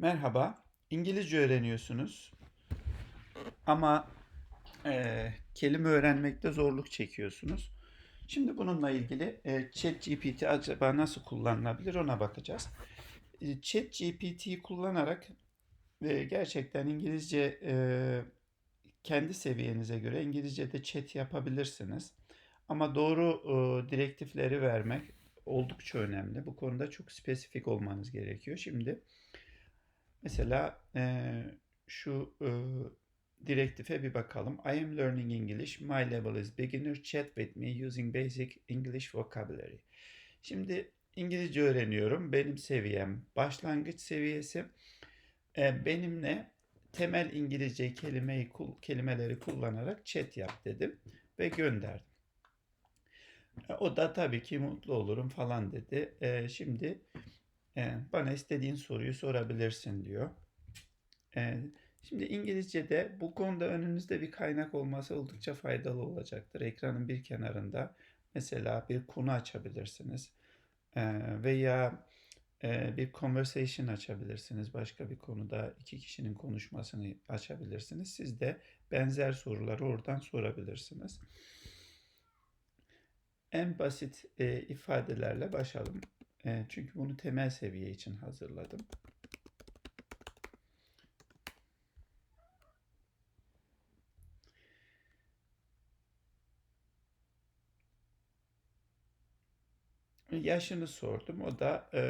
Merhaba, İngilizce öğreniyorsunuz ama eee, kelime öğrenmekte zorluk çekiyorsunuz. Şimdi bununla ilgili eee ChatGPT acaba nasıl kullanılabilir ona bakacağız. E, ChatGPT'yi kullanarak e, gerçekten İngilizce e, kendi seviyenize göre İngilizce'de chat yapabilirsiniz. Ama doğru e, direktifleri vermek oldukça önemli. Bu konuda çok spesifik olmanız gerekiyor. Şimdi Mesela eee, şu eee, direktife bir bakalım. I am learning English. My level is beginner. Chat with me using basic English vocabulary. Şimdi İngilizce öğreniyorum. Benim seviyem başlangıç seviyesi. Eee, benimle temel İngilizce kelimeyi kelimeleri kullanarak chat yap dedim ve gönderdim. E, O da tabii ki mutlu olurum falan dedi. Eee, şimdi e, bana istediğin soruyu sorabilirsin diyor. E, şimdi İngilizce'de bu konuda önünüzde bir kaynak olması oldukça faydalı olacaktır. Ekranın bir kenarında mesela bir konu açabilirsiniz E, veya e, bir conversation açabilirsiniz. Başka bir konuda iki kişinin konuşmasını açabilirsiniz. Siz de benzer soruları oradan sorabilirsiniz. En basit e, ifadelerle başlayalım. E, çünkü bunu temel seviye için hazırladım. Yaşını sordum. O da e,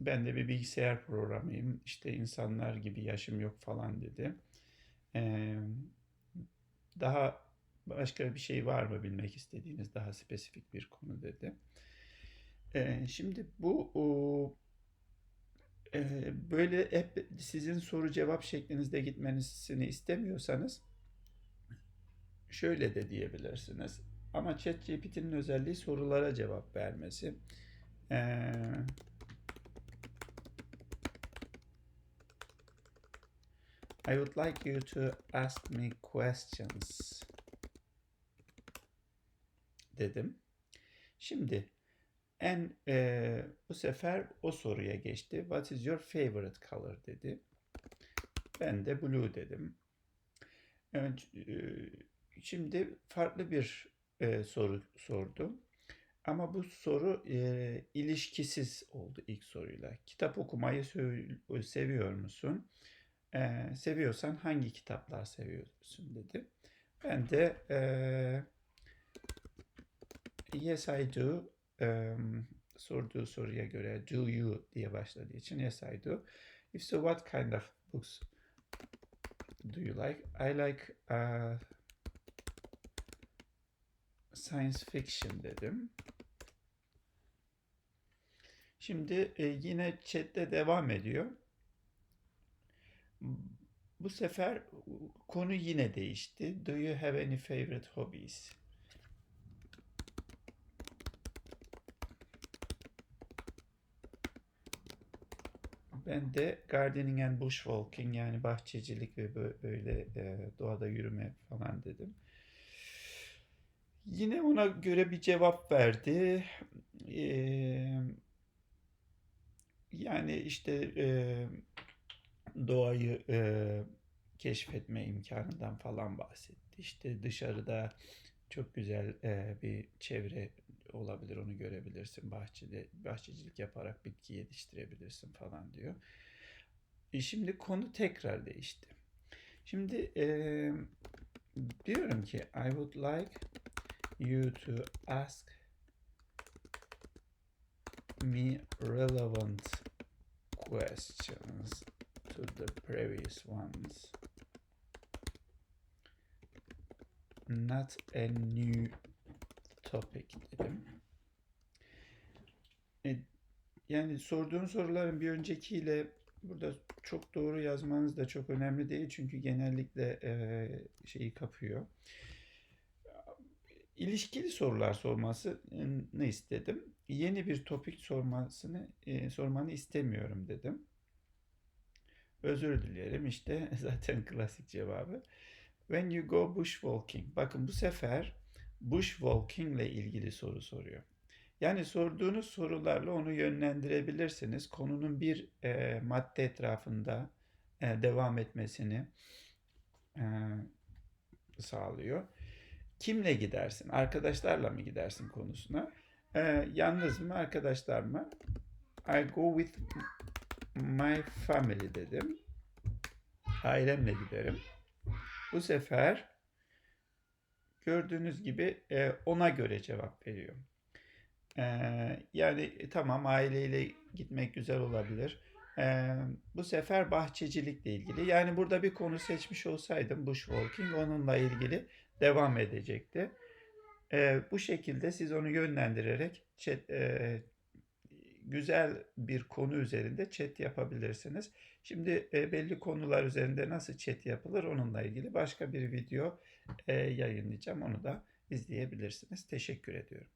ben de bir bilgisayar programıyım. İşte insanlar gibi yaşım yok falan dedi. E, daha başka bir şey var mı bilmek istediğiniz daha spesifik bir konu dedi. E, şimdi bu o, e, böyle hep sizin soru cevap şeklinizde gitmenisini istemiyorsanız şöyle de diyebilirsiniz. Ama ChatGPT'nin özelliği sorulara cevap vermesi. Ee, I would like you to ask me questions dedim. Şimdi en e, bu sefer o soruya geçti. What is your favorite color dedi. Ben de blue dedim. Evet, şimdi farklı bir e, soru sordu. Ama bu soru e, ilişkisiz oldu ilk soruyla. Kitap okumayı seviyor musun? E, seviyorsan hangi kitaplar seviyorsun dedi. Ben de e, yes I do e, sorduğu soruya göre do you diye başladığı için yes I do. If so what kind of books do you like? I like uh, science fiction dedim. Şimdi e, yine chatte devam ediyor. Bu sefer konu yine değişti. Do you have any favorite hobbies? Ben de gardening and bushwalking yani bahçecilik ve böyle e, doğada yürüme falan dedim. Yine ona göre bir cevap verdi. Ee, yani işte e, doğayı e, keşfetme imkanından falan bahsetti. İşte dışarıda çok güzel e, bir çevre olabilir, onu görebilirsin. Bahçede bahçecilik yaparak bitki yetiştirebilirsin falan diyor. E, şimdi konu tekrar değişti. Şimdi e, diyorum ki I would like you to ask me relevant questions to the previous ones. Not a new topic dedim. E, yani sorduğun soruların bir öncekiyle burada çok doğru yazmanız da çok önemli değil çünkü genellikle e, şeyi kapıyor ilişkili sorular sormasını istedim. Yeni bir topik sormasını e, sormanı istemiyorum dedim. Özür dilerim işte zaten klasik cevabı. When you go bushwalking. Bakın bu sefer bushwalking ile ilgili soru soruyor. Yani sorduğunuz sorularla onu yönlendirebilirsiniz. Konunun bir e, madde etrafında e, devam etmesini e, sağlıyor. Kimle gidersin? Arkadaşlarla mı gidersin konusuna? E, yalnız mı, arkadaşlar mı? I go with my family dedim. Ailemle giderim. Bu sefer gördüğünüz gibi e, ona göre cevap veriyor. E, yani e, tamam aileyle gitmek güzel olabilir. E, bu sefer bahçecilikle ilgili. Yani burada bir konu seçmiş olsaydım bushwalking onunla ilgili devam edecekti. E, bu şekilde siz onu yönlendirerek chat, e, güzel bir konu üzerinde chat yapabilirsiniz. Şimdi e, belli konular üzerinde nasıl chat yapılır onunla ilgili başka bir video yayınlayacağım. Onu da izleyebilirsiniz. Teşekkür ediyorum.